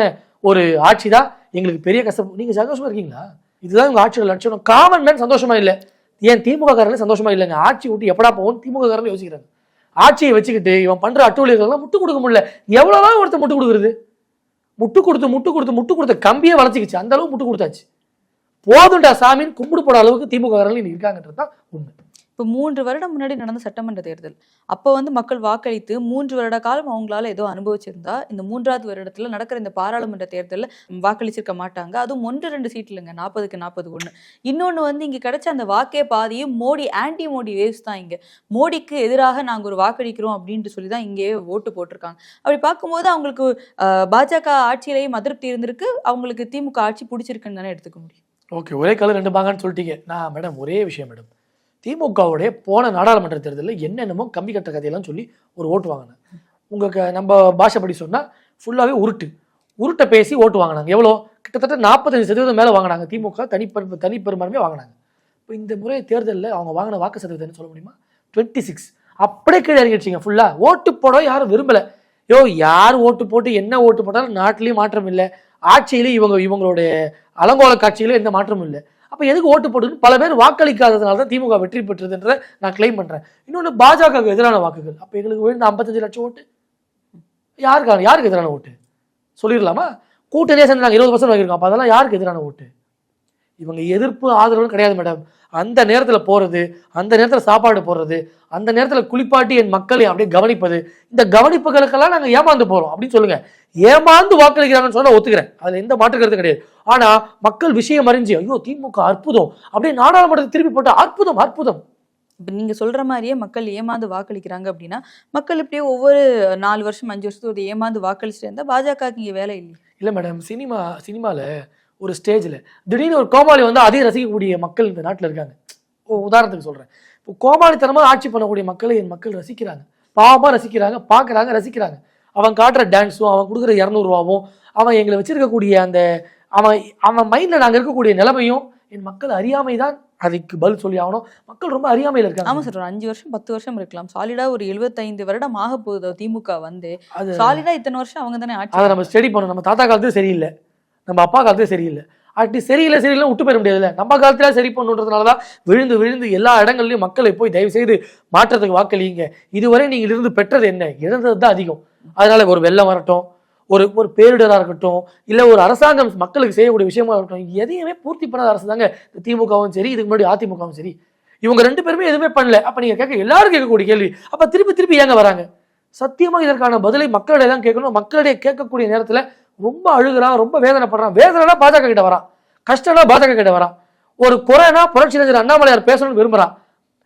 ஒரு ஆட்சி தான் எங்களுக்கு பெரிய கசப்பு. நீங்க சந்தோஷமா இருக்கீங்களா? இதுதான் உங்கள் ஆட்சியோட லட்சணம். காமன் மேன் சந்தோஷமா இல்லை. ஏன் திமுக காரங்களே சந்தோஷமா இல்லைங்க? ஆட்சி விட்டு எப்படா போகும் திமுக காரங்க யோசிக்கிறாங்க. ஆட்சியை வச்சுக்கிட்டு இவன் பண்ற அட்டூழியர்கள்லாம் முட்டு கொடுக்க முடியல. எவ்வளவுதான் ஒருத்தர் முட்டு கொடுக்குறது? முட்டு கொடுத்து முட்டு கொடுத்து முட்டு கொடுத்த கம்பியே வளர்ச்சிக்கிச்சு. அந்த அளவுக்கு முட்டு கொடுத்தாச்சு. போதுண்டா சாமின்னு கும்பிடு போட அளவுக்கு திமுக காரர்கள் இருக்காங்கன்றது தான் உண்மை. இப்போ மூன்று வருடம் முன்னாடி நடந்த சட்டமன்ற தேர்தல். அப்போ வந்து மக்கள் வாக்களித்து மூன்று வருட காலம் அவங்களால ஏதோ அனுபவிச்சிருந்தா இந்த மூன்றாவது வருடத்துல நடக்கிற இந்த பாராளுமன்ற தேர்தலில் வாக்களிச்சிருக்க மாட்டாங்க. அதுவும் ஒன்று ரெண்டு சீட் இல்லைங்க நாற்பதுக்கு நாற்பது ஒன்று இன்னொன்று வந்து இங்கே கிடைச்ச அந்த வாக்கே பாதியும் மோடி ஆன்டி மோடி வேவ்ஸ் தான் இங்கே. மோடிக்கு எதிராக நாங்கள் ஒரு வாக்களிக்கிறோம் அப்படின்ட்டு சொல்லி தான் இங்கேயே ஓட்டு போட்டிருக்காங்க. அப்படி பார்க்கும்போது அவங்களுக்கு பாஜக ஆட்சியிலேயும் அதிருப்தி இருந்திருக்கு. அவங்களுக்கு திமுக ஆட்சி பிடிச்சிருக்குன்னு தானே எடுத்துக்க முடியும். ஓகே. ஒரே கலர் ரெண்டு பாங்கன்னு சொல்லிட்டீங்க. நான் மேடம் ஒரே விஷயம் மேடம். திமுகவுடைய போன நாடாளுமன்ற தேர்தலில் என்னென்னமோ கம்பி கட்ட கதையெல்லாம் சொல்லி ஒரு ஓட்டு வாங்கினேன் உங்களுக்கு நம்ம பாஷைப்படி சொன்னால் ஃபுல்லாகவே உருட்டு. உருட்டை பேசி ஓட்டு வாங்கினாங்க. எவ்வளோ? கிட்டத்தட்ட நாற்பத்தஞ்சு சதவீதம் மேலே வாங்கினாங்க. திமுக தனிப்பெரு தனிப்பெருமானமே வாங்கினாங்க. இப்போ இந்த முறை தேர்தலில் அவங்க வாங்கின வாக்கு சதவீதம்னு சொல்ல முடியுமா? டுவெண்ட்டி சிக்ஸ் அப்படியே கீழே இறங்கிடுச்சிங்க ஃபுல்லாக ஓட்டு போட யாரும் விரும்பலை. யோ யார் ஓட்டு போட்டு என்ன ஓட்டு போட்டாலும் நாட்டிலையும் மாற்றம் இல்லை. ஆட்சியிலையும் இவங்க இவங்களுடைய அலங்கோல காட்சியிலும் எந்த மாற்றமும் இல்லை. அப்போ எதுக்கு ஓட்டு போட்டுன்னு பல பேர் வாக்களிக்காததுனால தான் திமுக வெற்றி பெற்றதுன்ற நான் கிளைம் பண்ணுறேன் இன்னொன்று பாஜகவுக்கு எதிரான வாக்குகள். அப்போ எங்களுக்கு விழுந்த ஐம்பத்தஞ்சு லட்சம் ஓட்டு. யாருக்கான யாருக்கு எதிரான ஓட்டு? சொல்லிடலாமா கூட்டணியே சேர்ந்து நாங்கள் இருபது பர்சன்ட் வாங்கியிருக்கோம். அப்போ அதெல்லாம் யாருக்கு எதிரான ஓட்டு? இவங்க எதிர்ப்பு ஆதரவு கிடையாது மேடம் அந்த நேரத்தில் போகிறது அந்த நேரத்தில் சாப்பாடு போடுறது அந்த நேரத்தில் குளிப்பாட்டி என் மக்களை அப்படியே கவனிப்பது இந்த கவனிப்புகளுக்கெல்லாம் நாங்கள் ஏமாந்து போகிறோம் அப்படின்னு சொல்லுங்க. ஏமாந்து வாக்களிக்கிறாங்கன்னு சொன்னா ஒத்துக்கிறேன். அதில் எந்த மாற்று கருத்து கிடையாது. ஆனால் மக்கள் விஷயம் அறிஞ்சு ஐயோ திமுக அற்புதம் அப்படியே நாடாளுமன்றத்தை திருப்பி போட்ட அற்புதம் அற்புதம். இப்போ நீங்க சொல்ற மாதிரியே மக்கள் ஏமாந்து வாக்களிக்கிறாங்க அப்படின்னா மக்கள் இப்படியே ஒவ்வொரு நாலு வருஷம் அஞ்சு வருஷத்துக்கு ஏமாந்து வாக்களிச்சுட்டு இருந்தா பாஜகவுக்கு இங்க வேலை இல்லை இல்லை மேடம் சினிமா சினிமாவில் ஒரு ஸ்டேஜில் திடீர்னு ஒரு கோமாளி வந்து அதையும் ரசிக்கக்கூடிய மக்கள் இந்த நாட்டில் இருக்காங்க. ஓ உதாரணத்துக்கு சொல்கிறேன் இப்போ கோமாளித்தனமாக ஆட்சி பண்ணக்கூடிய மக்களை என் மக்கள் ரசிக்கிறாங்க. பாவமாக ரசிக்கிறாங்க பார்க்குறாங்க ரசிக்கிறாங்க. அவன் காட்டுற டான்ஸும் அவன் கொடுக்குற இரநூறுவாவும் அவன் எங்களை வச்சிருக்கக்கூடிய அந்த அவன் அவன் மைண்டில் நாங்கள் இருக்கக்கூடிய நிலைமையும் என் மக்கள் அறியாமை தான் அதுக்கு பதில் சொல்லி ஆகணும். மக்கள் ரொம்ப அறியாமையில் இருக்காங்க. சார் ஒரு அஞ்சு வருஷம் பத்து வருஷம் இருக்கலாம். சாலிடா ஒரு எழுபத்தைந்து வருடம் ஆக போகுது திமுக வந்து. அது சாலிடா இத்தனை வருஷம் அவங்க தானே ஆட்சி அதை நம்ம ஸ்டடி பண்ணணும். நம்ம தாத்தா காலத்துல சரியில்லை. நம்ம அப்பா காலத்துல சரியில்லை. அப்படி சரியில்லை சரியில்லை விட்டு போயிட முடியாதுல்ல. நம்ம காலத்துல சரி பண்ணுன்றதுனால தான் விழுந்து விழுந்து எல்லா இடங்கள்லையும் மக்களை போய் தயவு செய்து மாற்றத்துக்கு வாக்களியுங்க. இதுவரை நீங்கள் இருந்து பெற்றது என்ன? இழந்தது தான் அதிகம். அதனால ஒரு வெள்ளம் வரட்டும் ஒரு ஒரு பேரிடராக இருக்கட்டும் இல்லை ஒரு அரசாங்கம் மக்களுக்கு செய்யக்கூடிய விஷயமா இருக்கட்டும் எதையுமே பூர்த்தி பண்ணாத அரசு தாங்க. திமுகவும் சரி இதுக்கு முன்னாடி அதிமுகவும் சரி. இவங்க ரெண்டு பேருமே எதுவுமே பண்ணல. அப்ப நீங்க கேட்க எல்லாரும் கேட்கக்கூடிய கேள்வி. அப்ப திருப்பி திருப்பி ஏங்க வராங்க? சத்தியமா இதற்கான பதிலை மக்களிடையே தான் கேட்கணும். மக்களிடையே கேட்கக்கூடிய நேரத்துல ரொம்ப அழுகுறான் ரொம்ப வேதனைப்படுறான். வேதனைனா பாஜக கிட்ட வரான். கஷ்டம்னா பாஜக கிட்ட வரான். ஒரு குறைனா புரட்சி நடிகர் அண்ணாமலையார் பேசணும்னு விரும்புகிறான்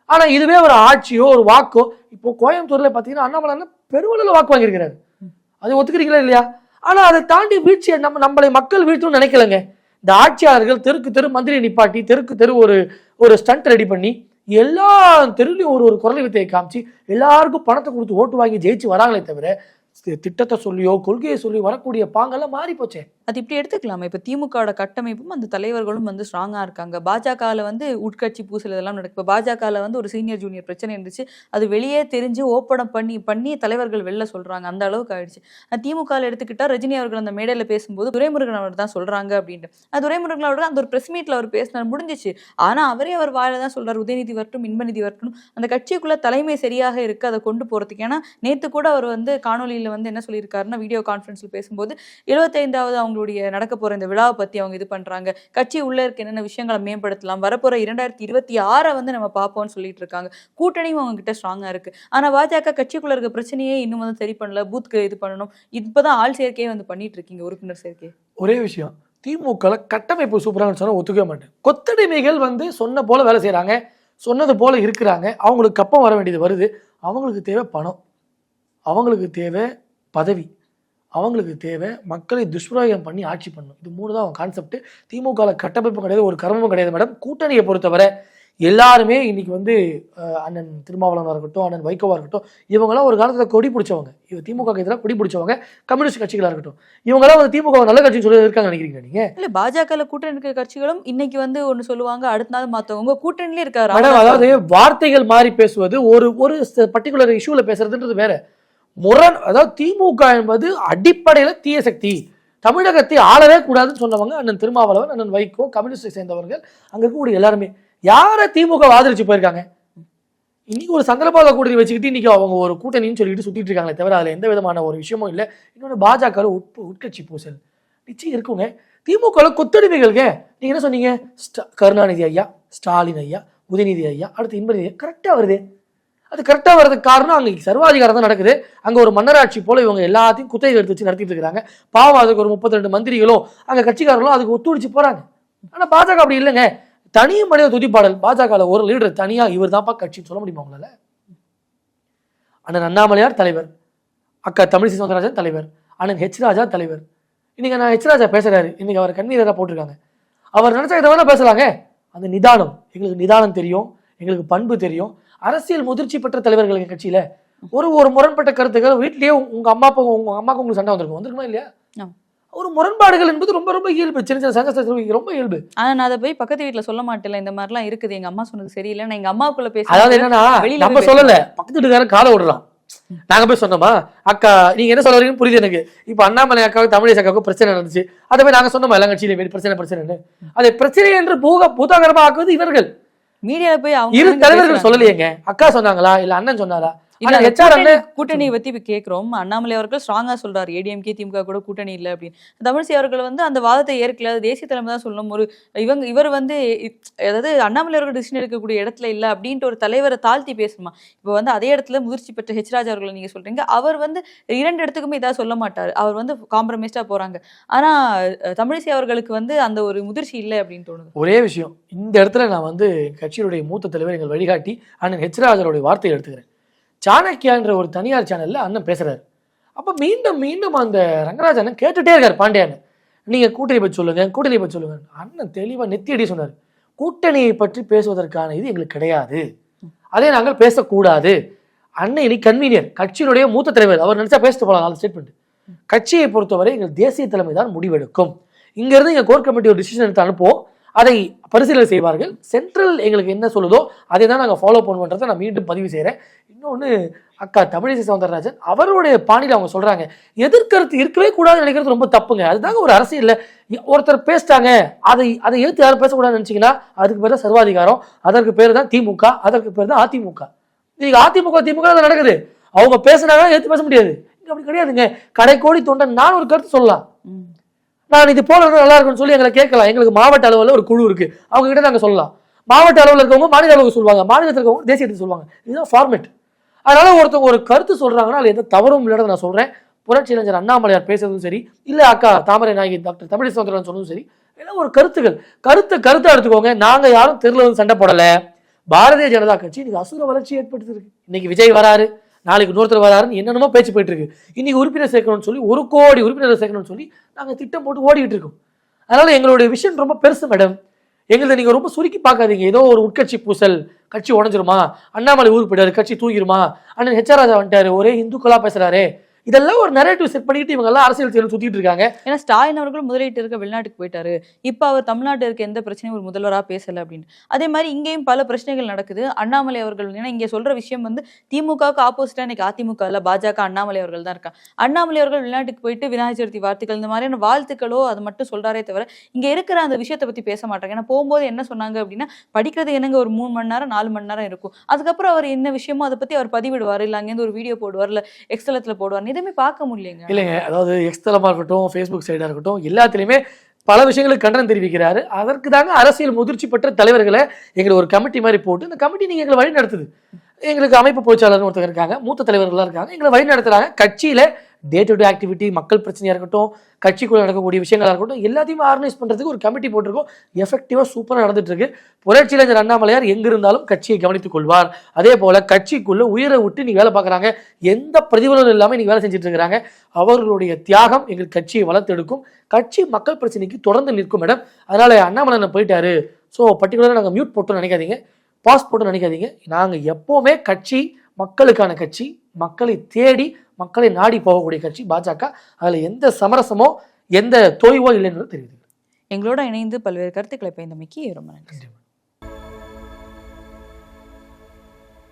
ஆனால் இதுவே ஒரு ஆட்சியோ ஒரு வாக்கோ இப்போ கோயம்புத்தூரில் பார்த்தீங்கன்னா அண்ணாமலையார் பெருவளவில் வாக்கு வாங்கியிருக்கிறாரு. அது ஒத்துக்கிறீங்களா இல்லையா? ஆனால் அதை தாண்டி வீழ்ச்சியை நம்ம நம்மளை மக்கள் வீழ்த்தணும்னு நினைக்கலங்க. இந்த ஆட்சியாளர்கள் தெருக்கு தெரு மந்திரி நிப்பாட்டி தெருக்கு தெரு ஒரு ஒரு ஸ்டண்ட் ரெடி பண்ணி எல்லா தெருலையும் ஒரு ஒரு குரல் வித்தையை காமிச்சு எல்லாருக்கும் பணத்தை கொடுத்து ஓட்டு வாங்கி ஜெயிச்சு வராங்களே தவிர திட்டத்தை சொல்லியோ கொள்கையை சொல்லி வரக்கூடிய பாங்கெல்லாம் மாறி போச்சே. அது இப்படி எடுத்துக்கலாமா. இப்ப திமுகவோட கட்டமைப்பும் அந்த தலைவர்களும் வந்து ஸ்ட்ராங்கா இருக்காங்க. பாஜகவில் வந்து உட்கட்சி பூசல் இதெல்லாம் நடக்கு. இப்போ பாஜகவில் வந்து ஒரு சீனியர் ஜூனியர் பிரச்சனை இருந்துச்சு. அது வெளியே தெரிஞ்சு ஓப்பனம் பண்ணி பண்ணி தலைவர்கள் வெளில சொல்றாங்க. அந்த அளவுக்கு ஆயிடுச்சு. ஆனா திமுகவில் எடுத்துக்கிட்டா ரஜினி அவர்கள் அந்த மேடையில பேசும்போது துரைமுருகன் அவர் தான் சொல்றாங்க அப்படின்ட்டு. அது துரைமுருகன் அவர்கள் அந்த ஒரு பிரஸ் மீட்ல அவர் பேசினார். முடிஞ்சிச்சு. ஆனா அவரே அவர் வாயில தான் சொல்றாரு. உதயநிதி வரட்டும் இன்பநிதி வரட்டும். அந்த கட்சிக்குள்ள தலைமை சரியாக இருக்கு. அதை கொண்டு போறதுக்கு. ஏன்னா நேத்து கூட அவர் வந்து காணொலியில் வந்து என்ன சொல்லியிருக்காருன்னா வீடியோ கான்ஃபரன்ஸில் பேசும்போது எழுபத்தைந்தாவது அவங்களுடைய நடக்க போகிற இந்த விழாவை பற்றி அவங்க இது பண்றாங்க. கட்சி உள்ள இருக்க என்னென்ன விஷயங்களை மேம்படுத்தலாம் வரப்போகிற இரண்டாயிரத்தி இருபத்தி ஆறை வந்து நம்ம பார்ப்போம்னு சொல்லிட்டு இருக்காங்க கூட்டணியும் அவங்க கிட்ட ஸ்ட்ராங்கா இருக்கு. ஆனால் பாஜக கட்சிக்குள்ளே இருக்க பிரச்சனையே இன்னும் வந்து சரி பண்ணல பூத்துக்கு இது பண்ணணும். இப்பதான் ஆள் சேர்க்கையே வந்து பண்ணிட்டு இருக்கீங்க உறுப்பினர் சேர்க்கை. ஒரே விஷயம் திமுக கட்டமைப்பு சூப்பராக சொன்னால் ஒத்துக்கவே மாட்டேன். கொத்தடிமைகள் வந்து சொன்ன போல வேலை செய்கிறாங்க சொன்னது போல இருக்கிறாங்க அவங்களுக்கு கப்பம் வர வேண்டியது வருது அவங்களுக்கு தேவை பணம். அவங்களுக்கு தேவை பதவி. அவங்களுக்கு தேவை மக்களை துஷ்பிரயோகம் பண்ணி ஆட்சி பண்ணணும். இது மூணு தான் அவங்க கான்செப்ட் திமுக கட்டமைப்பு கிடையாது ஒரு கர்மமும் கிடையாது மேடம் கூட்டணியை பொறுத்தவரை எல்லாருமே இன்னைக்கு வந்து அண்ணன் திருமாவளவனாக இருக்கட்டும் அண்ணன் வைகோவா இருக்கட்டும் இவங்கெல்லாம் ஒரு காலத்தில் கொடி பிடிச்சவங்க. இவ திமுக எதிராக கொடி பிடிச்சவங்க கம்யூனிஸ்ட் கட்சிகளாக இருக்கட்டும். இவங்கெல்லாம் வந்து திமுக நல்ல கட்சின்னு சொல்லி இருக்காங்க நினைக்கிறீங்க நீங்க? இல்ல பாஜகல கூட்டணி இருக்க கட்சிகளும் இன்னைக்கு வந்து ஒண்ணு சொல்லுவாங்க அடுத்த நாள் மாத்தவங்க. கூட்டணியிலே இருக்காரு? அதாவது வார்த்தைகள் மாறி பேசுவது ஒரு ஒரு பர்டிகுலர் இஷ்யூல பேசுறதுன்றது வேற. முரண் அதாவது திமுக என்பது அடிப்படையில் தீய சக்தி. தமிழகத்தை ஆளவே கூடாதுன்னு சொன்னவங்க அண்ணன் திருமாவளவன் அண்ணன் வைகோ கம்யூனிஸ்டை சேர்ந்தவர்கள் அங்கே இருக்கக்கூடிய எல்லாருமே. யாரை திமுக ஆதரிச்சு போயிருக்காங்க? இன்னைக்கு ஒரு சந்திரபாக கூட்டணி வச்சுக்கிட்டு இன்னைக்கு அவங்க ஒரு கூட்டணின்னு சொல்லிட்டு சுத்திட்டு இருக்காங்களே தவிர அதில் எந்த விதமான ஒரு விஷயமும் இல்லை. இன்னொன்று பாஜக உட் உட்கட்சி பூசல். நிச்சயம் இருக்குங்க. திமுக கொத்தடிமைகளுங்க. நீங்கள் என்ன சொன்னீங்க? ஸ்டா- கருணாநிதி ஐயா ஸ்டாலின் ஐயா உதயநிதி ஐயா அடுத்து இன்பநிதி கரெக்டாக வருது. அது கரெக்டாக வர்றதுக்கு காரணம் அங்கே சர்வாதிகாரம் தான் நடக்குது. அங்கே ஒரு மன்னராட்சி போல் இவங்க எல்லாத்தையும் குத்தகை எடுத்து வச்சு நடத்திட்டு இருக்காங்க. பாவம் அதுக்கு ஒரு முப்பத்தி ரெண்டு மந்திரிகளும் அங்கே கட்சிக்காரர்களும் அதுக்கு ஒத்துழைச்சு போகிறாங்க ஆனால் பாஜக அப்படி இல்லைங்க. தனி மனித துதிப்பாடல். பாஜகவில் ஒரு லீடர் தனியாக இவர் தான்ப்பா கட்சின்னு சொல்ல முடியுமா உங்களால்? அண்ணன் அண்ணாமலையார் தலைவர். அக்கா தமிழிசை சவுந்தரராஜன் தலைவர். அண்ணன் ஹெச் ராஜா தலைவர். இன்னைக்கு நான் ஹெச் ராஜா பேசுகிறாரு இன்னைக்கு அவர் கண்ணீராக போட்டிருக்காங்க. அவர் நினச்சா இதை வேணா பேசுகிறாங்க அந்த நிதானம். எங்களுக்கு நிதானம் தெரியும். எங்களுக்கு பண்பு தெரியும். அரசியல் முதிர்ச்சி பெற்ற தலைவர்கள் எங்க கட்சியில? ஒரு ஒரு முரண்பட்ட கருத்துக்கள் வீட்லயே உங்க அம்மா அப்பா உங்க அம்மாக்கு உங்களுக்கு சண்டை வந்திருக்கும்? வந்திருக்குமா இல்லையா. ஒரு முரண்பாடுகள் என்பது ரொம்ப ரொம்ப இயல்பு. சின்ன சின்ன சங்க சச்சரவு ரொம்ப இயல்பு. ஆனா நான் அதை போய் பக்கத்து வீட்ல சொல்ல மாட்டேன்ல. இந்த மாதிரிலாம் இருக்குது. எங்க அம்மா சொன்னது சரியில்லை. நான் எங்க அம்மாவுக்குள்ள அதாவது பேச என்னன்னா வெளியில நம்ம சொல்லல. பக்கத்து வீட்டுக்காரன் காலை விடலாம் நாங்க போய் சொன்னோமா? அக்கா நீங்க என்ன சொல்ல வரீங்கன்னு புரியுது எனக்கு. இப்ப அண்ணாமலை அக்காவுக்கு தமிழிசை அக்காவுக்கு பிரச்சனை நடந்துச்சு. அதை போய் நாங்க சொன்னோமா? எல்லா கட்சியில பிரச்சனை பிரச்சனைன்னு. அதை பிரச்சனை என்று பூக பூதாகரமா ஆக்குவது இவர்கள். மீடியால போய் அவங்க இரு தலைவர்கள்? சொல்லலையேங்க. அக்கா சொன்னாங்களா? இல்ல அண்ணன் சொன்னாரா? கூட்டணி- கூட்டணியை பத்தி இப்ப கேக்குறோம். அண்ணாமலை அவர்கள் ஸ்ட்ராங்கா சொல்றாரு. ஏடிஎம்கே திமுக கூட கூட்டணி இல்ல அப்படின்னு. தமிழிசை அவர்கள் வந்து அந்த வாதத்தை ஏற்கல. தேசிய தலைமை தான் சொல்லணும். ஒரு இவங்க இவர் வந்து அதாவது அண்ணாமலை அவர்கள் டிசிஷன் எடுக்கக்கூடிய இடத்துல இல்ல அப்படின்ட்டு ஒரு தலைவரை தாழ்த்தி பேசணுமா? இப்ப வந்து அதே இடத்துல முதிர்ச்சி பெற்ற ஹெச் ராஜா அவர்களை நீங்க சொல்றீங்க. அவர் வந்து இரண்டு இடத்துக்குமே இதாக சொல்ல மாட்டார். அவர் வந்து காம்ப்ரமைஸ்டா போறாங்க. ஆனா தமிழிசை அவர்களுக்கு வந்து அந்த ஒரு முதிர்ச்சி இல்லை அப்படின்னு தோணுது. ஒரே விஷயம். இந்த இடத்துல நான் வந்து கட்சியினுடைய மூத்த தலைவர் எங்கள் வழிகாட்டி அண்ணன் ஹெச் ராஜருடைய வார்த்தையை எடுத்துக்கிறேன். சாணக்கியான்ற ஒரு தனியார் சேனலில் அண்ணன் பேசுகிறாரு அப்போ மீண்டும் மீண்டும் அந்த ரங்கராஜ் அண்ணன் இருக்கார் இருக்காரு பாண்டியன் கூட்டணி பற்றி சொல்லுங்க கூட்டணி பற்றி சொல்லுங்கள் அண்ணன் தெளிவாக நெத்தியடி சொன்னார். கூட்டணியை பற்றி பேசுவதற்கான இது எங்களுக்கு கிடையாது. அதே நாங்கள் பேசக்கூடாது. அண்ணன் இனி கன்வீனியர் கட்சியினுடைய மூத்த தலைவர் அவர் நினச்சா பேசிட்டு போகலாம் அந்த ஸ்டேட்மெண்ட் கட்சியை பொறுத்தவரை எங்கள் தேசிய தலைமை தான் முடிவெடுக்கும். இங்கேருந்து எங்கள் கோர் கமிட்டி ஒரு டிசிஷன் எடுத்து அனுப்புவோம். அதை பரிசீலனை செய்வார்கள். சென்ட்ரல் எங்களுக்கு என்ன சொல்லுதோ அதை தான் நாங்கள் ஃபாலோ பண்ணுவோன்றதை நான் மீண்டும் பதிவு செய்கிறேன் இன்னொன்று அக்கா தமிழிசை சவுந்தரராஜன் அவருடைய பாணியில் அவங்க சொல்றாங்க எதிர்கருத்து இருக்கவே கூடாதுன்னு நினைக்கிறது ரொம்ப தப்புங்க. அதுதாங்க ஒரு அரசியல்ல ஒருத்தர் பேசிட்டாங்க அதை அதை எடுத்து யாரும் பேசக்கூடாதுன்னு நினைச்சீங்கன்னா அதுக்கு பேர் தான் சர்வாதிகாரம் அதற்கு பேர் தான் திமுக அதற்கு பேர் தான் அதிமுக. நீங்க அதிமுக திமுக தான் நடக்குது. அவங்க பேசுனாங்க எடுத்து பேச முடியாது. இங்க அப்படி கிடையாதுங்க. கடைக்கோடி தொண்டன் நான் ஒரு கருத்து சொல்லலாம். நான் இது போல நல்லா இருக்கும்னு சொல்லி எங்களை கேட்கலாம். எங்களுக்கு மாவட்ட அளவில் ஒரு குழு இருக்கு. அவங்க கிட்ட நாங்க சொல்லலாம். மாவட்ட அளவில் இருக்கவங்க மாநில அளவுக்கு சொல்லுவாங்க. மாநிலத்தில் இருக்கவங்க தேசியத்துக்கு சொல்லுவாங்க. இதுதான் ஃபார்மேட் அதனால ஒருத்தவங்க ஒரு கருத்து சொல்றாங்கன்னா அதுல எந்த தவறும் இல்லைன்னு நான் சொல்றேன். புரட்சி இளைஞர் அண்ணாமலையார் பேசுறதும் சரி இல்லை அக்கா தாமரை நாயகி டாக்டர் தமிழ் சுதந்திரன் சொன்னதும் சரி எல்லாம் ஒரு கருத்துக்கள். கருத்தை கருத்தை எடுத்துக்கோங்க. நாங்கள் யாரும் தெருவில் வந்து சண்டை போடலை. பாரதிய ஜனதா கட்சி இன்னைக்கு அசுர வளர்ச்சி ஏற்படுத்திருக்கு இன்னைக்கு விஜய் வராரு நாளைக்கு இன்னொருத்தர் வராருன்னு என்னென்னமோ பேச்சு போயிட்டு இருக்கு. இன்னைக்கு உறுப்பினர் சேர்க்கணும்னு சொல்லி ஒரு கோடி உறுப்பினர் சேர்க்கணும்னு சொல்லி நாங்கள் திட்டம் போட்டு ஓடிக்கிட்டு இருக்கோம். அதனால எங்களுடைய விஷயம் ரொம்ப பெருசு மேடம் எங்களை நீங்கள் ரொம்ப சுருக்கி பார்க்காதீங்க. ஏதோ ஒரு உட்கட்சி பூசல் கட்சி உடஞ்சிருமா? அண்ணாமலை ஊருக்கு போயிட்டாரு கட்சி தூங்கிருமா? அண்ணன் ஹெச்ஆர் ராஜா வந்துட்டாரு ஒரே இந்துக்களாக பேசுகிறாரே இதெல்லாம் ஒரு நரேட்டிவ் செட் பண்ணிட்டு இவங்க எல்லாம் அரசியல் செயல் சுத்திட்டு இருக்காங்க. ஏன்னா ஸ்டாலின் அவர்கள் முதலீட்டு இருக்க வெளிநாட்டுக்கு போயிட்டாரு. இப்போ அவர் தமிழ்நாட்டில் இருக்க எந்த பிரச்சனையும் ஒரு முதல்வரா பேசல அப்படின்னு. அதே மாதிரி இங்கேயும் பல பிரச்சனைகள் நடக்குது. அண்ணாமலை அவர்கள் ஏன்னா இங்கே சொல்ற விஷயம் வந்து திமுகவுக்கு ஆப்போசிட்டா இன்னைக்கு அதிமுக இல்ல பாஜக அண்ணாமலை அவர்கள் தான் இருக்கா அண்ணாமலை அவர்கள் வெளிநாட்டுக்கு போயிட்டு விநாயகர் சதுர்த்தி வார்த்தைகள் இந்த மாதிரியான வாழ்த்துக்களோ அது மட்டும் சொல்றாரே தவிர இங்க இருக்கிற அந்த விஷயத்தை பத்தி பேச மாட்டாங்க. ஏன்னா போகும்போது என்ன சொன்னாங்க அப்படின்னா படிக்கிறது என்னங்க ஒரு மூணு மணி நேரம் நாலு மணி நேரம் இருக்கும். அதுக்கப்புறம் அவர் என்ன விஷயமோ அதை பத்தி அவர் பதிவிடுவார். இல்ல அங்கேருந்து ஒரு வீடியோ போடுவார். இல்ல எக்ஸ்தலத்துல போடுவார். எதுவுமே பார்க்க முடியலைங்க. இல்லைங்க அதாவது எக்ஸ்தலமா இருக்கட்டும் ஃபேஸ்புக் சைடாக இருக்கட்டும் எல்லாத்துலயுமே பல விஷயங்களுக்கு கண்டனம் தெரிவிக்கிறாரு. அதற்கு தாங்க அரசியல் முதிர்ச்சி பெற்ற தலைவர்களை எங்களை ஒரு கமிட்டி மாதிரி போட்டு இந்த கமிட்டி நீங்க எங்களை வழி நடத்துது எங்களுக்கு அமைப்பு பொதுச்சாளர் ஒருத்தர் இருக்காங்க மூத்த தலைவர்கள்லாம் இருக்காங்க எங்களை வழி நடத்துறாங்க கட்சியில டே டு டே ஆக்டிவிட்டி மக்கள் பிரச்சனையாக இருக்கட்டும் கட்சிக்குள்ளே நடக்கக்கூடிய விஷயங்களாக இருக்கட்டும் எல்லாத்தையுமே ஆர்கனைஸ் பண்ணுறதுக்கு ஒரு கமிட்டி போட்டிருக்கோம். எஃபெக்டிவாக சூப்பராக நடந்துட்டு இருக்கு புரட்சி அண்ணாமலையார் எங்கே இருந்தாலும் கட்சியை கவனித்துக் கொள்வார். அதே போல் கட்சிக்குள்ளே உயிரை விட்டு நீ வேலை பார்க்குறாங்க. எந்த பிரதிபலனும் இல்லாமல் நீங்க வேலை செஞ்சுட்டு இருக்கிறாங்க. அவர்களுடைய தியாகம் எங்கள் கட்சியை வளர்த்தெடுக்கும். கட்சி மக்கள் பிரச்சனைக்கு தொடர்ந்து நிற்கும் மேடம் அதனால் அண்ணாமலை போயிட்டாரு. ஸோ பர்டிகுலராக நாங்கள் மியூட் போட்டோம்னு நினைக்காதீங்க. பாஸ் போட்டோம்னு நினைக்காதீங்க. நாங்கள் எப்போவுமே கட்சி மக்களுக்கான கட்சி மக்களை தேடி மக்களை நாடி போகக்கூடிய கட்சி பாஜக அதில் எந்த சமரசமோ எந்த தொய்வோ இல்லைன்னு தெரியுது. எங்களோட இணைந்து பல்வேறு கருத்துக்களை பயந்தமைக்கு ரொம்ப நன்றி. நன்றி.